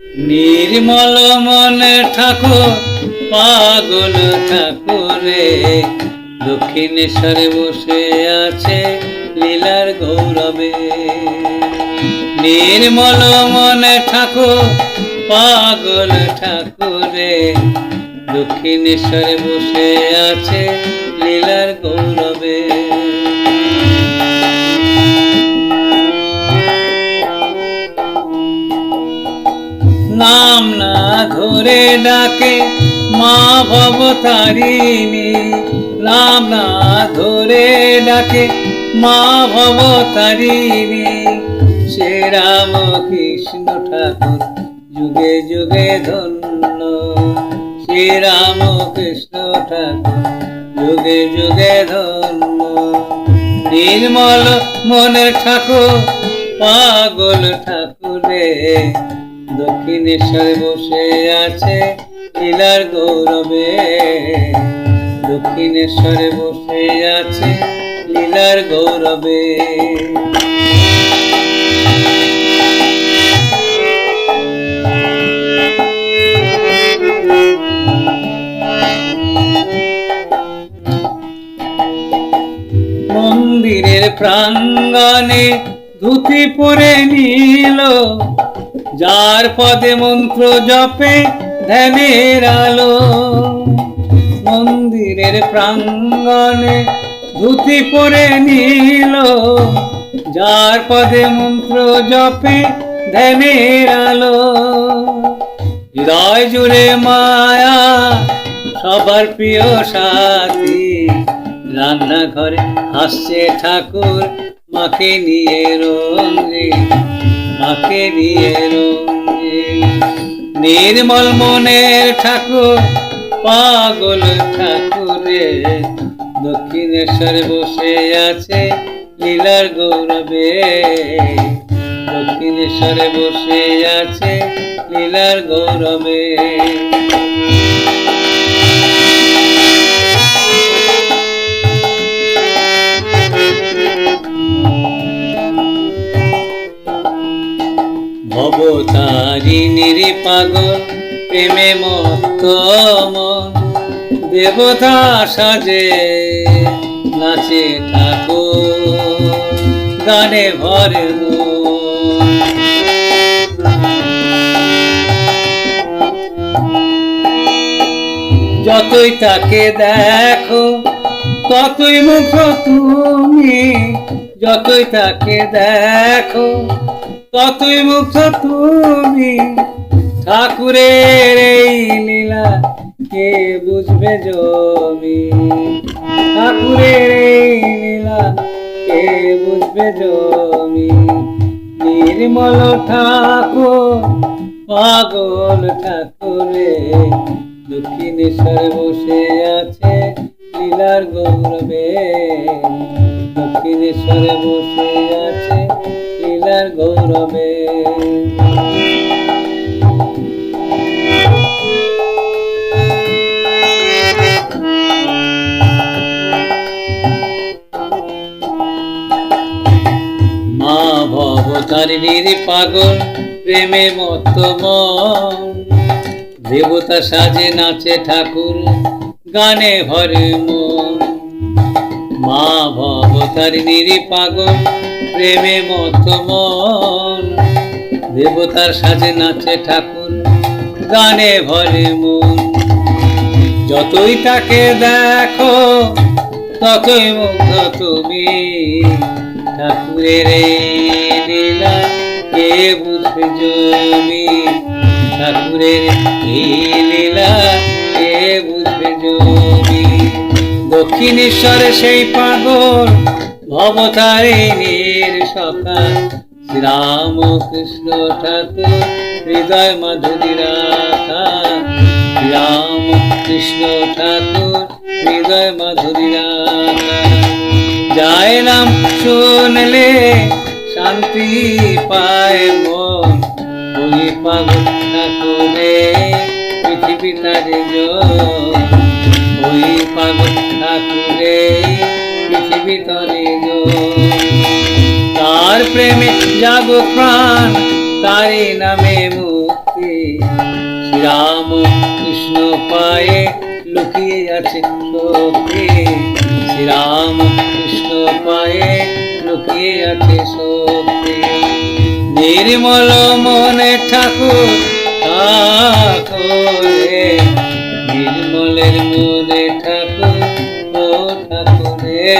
নির্মল মনে ঠাকুর, পাগল ঠাকুরে। দক্ষিণেশ্বরে বসে আছে লীলার গৌরবে। নির্মল মনে ঠাকুর, পাগল ঠাকুরে। দক্ষিণেশ্বরে বসে আছে লীলার গৌরবে। নাম না ধরে ডাকে মা ভবতারিণী। নাম না ধরে ডাকে মা ভবতারিণী। সে রাম কৃষ্ণ ঠাকুর, যুগে যুগে ধন্য। শ্রী রাম কৃষ্ণ ঠাকুর, যুগে যুগে ধন্য। নির্মল মনের ঠাকুর, পাগল ঠাকুরে দক্ষিণেশ্বরে বসে আছে লীলার গৌরবে। দক্ষিণেশ্বরে বসে আছে লীলার গৌরবে। মন্দিরের প্রাঙ্গণে ধুতি পরে নিল যার পদে মন্ত্র জপে ধ্যানের আলো, মন্দিরের প্রাঙ্গণে ধুতি পরে নিল, যার পদে মন্ত্র জপে ধ্যানের আলো। হৃদয় জুড়ে মায়া, সবার প্রিয় সাথী, রান্নাঘরে হাসছে ঠাকুর, মাকে নিয়ে রঙে। মাকে দিয়ে নির্মল মনের ঠাকুর, পাগল ঠাকুরে দক্ষিণেশ্বর বসে আছে লীলার গৌরবে। দক্ষিণেশ্বরে বসে আছে লীলার গৌরবে। পাগল প্রেমে মত মন। দেবতা সাজে, নাচে ঠাকুর, গানে ভরে যতই তাকে দেখো, ততই মুখ তুমি। যতই তাকে দেখো, ততই মুখ তুমি। ঠাকুরের এই লীলা কে বুঝবে জমি? ঠাকুরের এই লীলা কে বুঝবে জমি? নির্মল ঠাকুর, পাগল ঠাকুরে দক্ষিণেশ্বরে বসে আছে লীলার গৌরবে। দক্ষিণেশ্বরে বসে আছে লীলার গৌরবে। ভবতারিণীর পাগল প্রেমে মত দেবতা সাজে, নাচে ঠাকুর, গানে ভরে মন। মা ভবতারিণীর পাগল প্রেমে মত মন। দেবতার সাজে, নাচে ঠাকুর, গানে ভরে মন। যতই তাকে দেখো, ততই মুগ্ধ তুমি। ঠাকুরের কে বুঝবে জমি। ঠাকুরের লীলা? কে বুঝবে জমি। দক্ষিণেশ্বরে সেই পাগল, ভবতারিণীর সকাল শ্রীরাম কৃষ্ণ ঠাকুর, হৃদয় মাধুরী রাখা রাম কৃষ্ণ ঠাকুর, হৃদয় মাধুরী রাখা যায় নাম শুনলে পায় মন ওই পাগল ঠাকুরে পৃথিবী তারে ওই পাগল ঠাকুরে পৃথিবী তরে তার প্রেমে জাগো প্রাণ, তারি নামে মুক্তি। শ্রীরাম কৃষ্ণ পায়ে লুকিয়ে আছে শক্তি শ্রীরাম কৃষ্ণ পায়ে লুকিয়ে আছে শক্তি নির্মল মনে ঠাকুর ঠাকুরে নির্মলের মনে ঠাকুর ও ঠাকুরে।